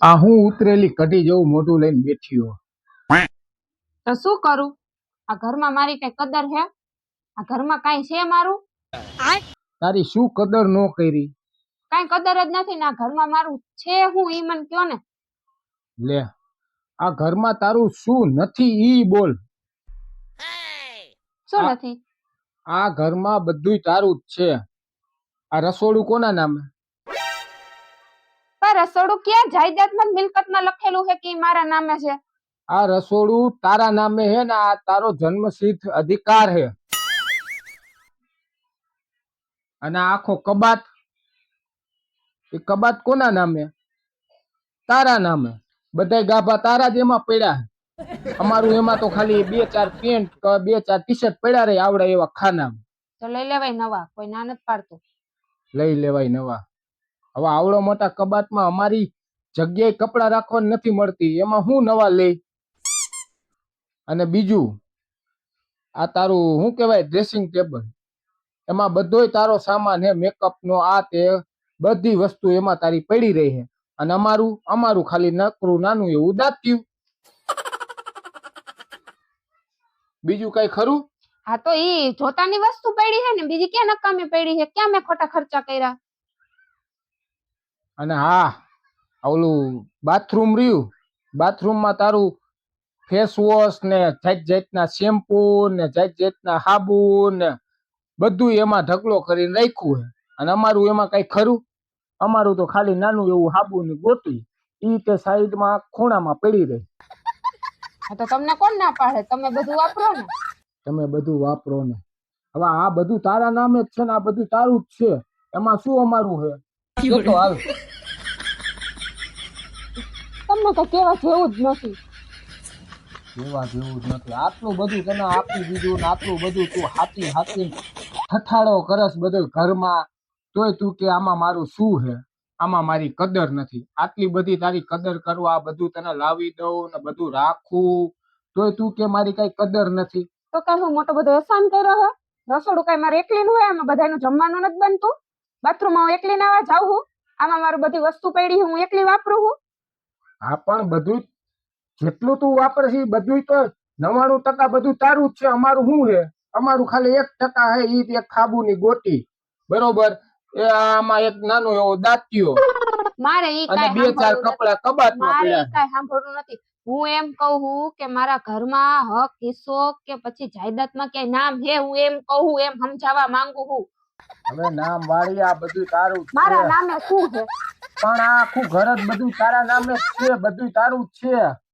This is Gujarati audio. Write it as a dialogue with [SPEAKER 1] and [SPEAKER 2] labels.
[SPEAKER 1] આ હું ઉતરેલી કઢી જેવું મોઢું લઈને બેઠી હો
[SPEAKER 2] તો શું કરું? આ ઘરમાં મારી કઈ કદર હે? આ ઘરમાં કાંઈ છે મારું?
[SPEAKER 1] તારી શું કદર નો કરી?
[SPEAKER 2] કાંઈ કદર જ નથી ના ઘરમાં મારું છે હું ઈ મને કયો ને?
[SPEAKER 1] લે આ ઘરમાં તારું શું નથી ઈ બોલ.
[SPEAKER 2] શું નથી?
[SPEAKER 1] આ ઘરમાં બધુંય તારું જ છે. આ રસોડું કોના નામે?
[SPEAKER 2] પણ રસોડું ક્યાં જાયદાદમાં મિલકતમાં લખેલું છે કે મારા નામે છે?
[SPEAKER 1] આ રસોડું તારા નામે હે ને આ તારો જન્મસિદ્ધ અધિકાર હે અને આખો કબાટ એ કબાટ કોના નામે? તારા નામે. બધાય ગાભા તારા જ એમાં પડ્યા અમારું એમાં તો ખાલી બે ચાર પેન્ટ બે ચાર ટી શર્ટ પડ્યા રહે આવડે એવા ખાના
[SPEAKER 2] તો લઈ લેવાય નવા કોઈ ના નથી પાડતું.
[SPEAKER 1] લઈ લેવાય નવા. હવે આવડો મોટા કબાટમાં અમારી જગ્યાએ કપડાં રાખવાની નથી મળતી, એમાં હું નવા લઈ? અને બીજું, આ તારું શું કહેવાય ડ્રેસિંગ ટેબલ એમાં બધોય તારો સામાન હે મેકઅપનો આ તે, બધી વસ્તુ એમાં તારી પડી રહી છે અને અમારું અમારું ખાલી નકરું નાનું એવું દાત્યું બીજું કઈ ખરું?
[SPEAKER 2] હા તો ઈ જોતાની વસ્તુ પડી છે ને, બીજી ક્યાં નકામી પડી છે ક્યાં મેં ખોટા ખર્ચા કર્યા?
[SPEAKER 1] અને હા ઓલું બાથરૂમ રહ્યું. બાથરૂમમાં તારું ફેસ વોશ ને જાત જાતના શેમ્પુ ને જાત જાતના સાબુ ને બધું એમાં ઢગલો કરીને રાખ્યું છે. અને અમારું એમાં કઈ ખરું? અમારું તો ખાલી નાનું એવું સાબુ ને ગોટી ઈ તે સાઈડમાં ખૂણામાં પડી રહી.
[SPEAKER 2] તો તમને કોણ ના પાડે? તમે બધું વાપરો ને.
[SPEAKER 1] તમે બધું વાપરો ને. હવે આ બધું તારા નામે જ છે ને આ બધું તારું જ છે. એમાં શું અમારું છે? એ તો હાલ.
[SPEAKER 2] તમને તો કેવા જેવું જ નથી.
[SPEAKER 1] કેવા જેવું જ નથી. આટલું બધું તને આપી દીધું ને આટલું બધું તું હાથી હાથી ઠઠાડો કરસ બધું ઘરમાં. તોય તું કે આમાં મારું શું છે આમાં મારી કદર નથી. આટલી બધી તારી કદર કરવા બધું તને લાવી દઉં ને બધું રાખું. તોય તું કે મારી કઈ કદર નથી.
[SPEAKER 2] તો કઈ હું મોટો બધો એહસાન કર્યો હે? રસોડું કઈ મારે એકલીનું હોય? એમાં બધાનું જમવાનું નથી બનતું? બાથરૂમમાં હું એકલી નાવા જાઉં હું? આમાં મારું બધી વસ્તુ પડી હું એકલી વાપરું હું?
[SPEAKER 1] હા પણ બધું જેટલું તું વાપરે છે બધું તો નવાણું ટકા બધું તારું જ છે. અમારું શું છે? અમારું ખાલી એક ટકા હે ઈ એક ખાબુની ગોટી. બરોબર? એ આમાં એક નાનો એવો દાંતિયો.
[SPEAKER 2] મારે ઈ
[SPEAKER 1] અને બે ચાર કપડા કબાટમાં
[SPEAKER 2] મારે
[SPEAKER 1] પડ્યા.
[SPEAKER 2] કાંઈ સાંભળવું નથી. હું એમ કહું છું કે મારા ઘરમાં હક હિસ્સો કે પછી જાયદાદમાં ક્યાંય નામ છે હું એમ કહું એમ સમજાવવા માંગુ છું
[SPEAKER 1] હવે નામ વાળી આ બધું તારું
[SPEAKER 2] મારા નામે શું છે?
[SPEAKER 1] પણ આ આખું ઘર જ બધું તારા નામે જ છે બધું તારું જ છે.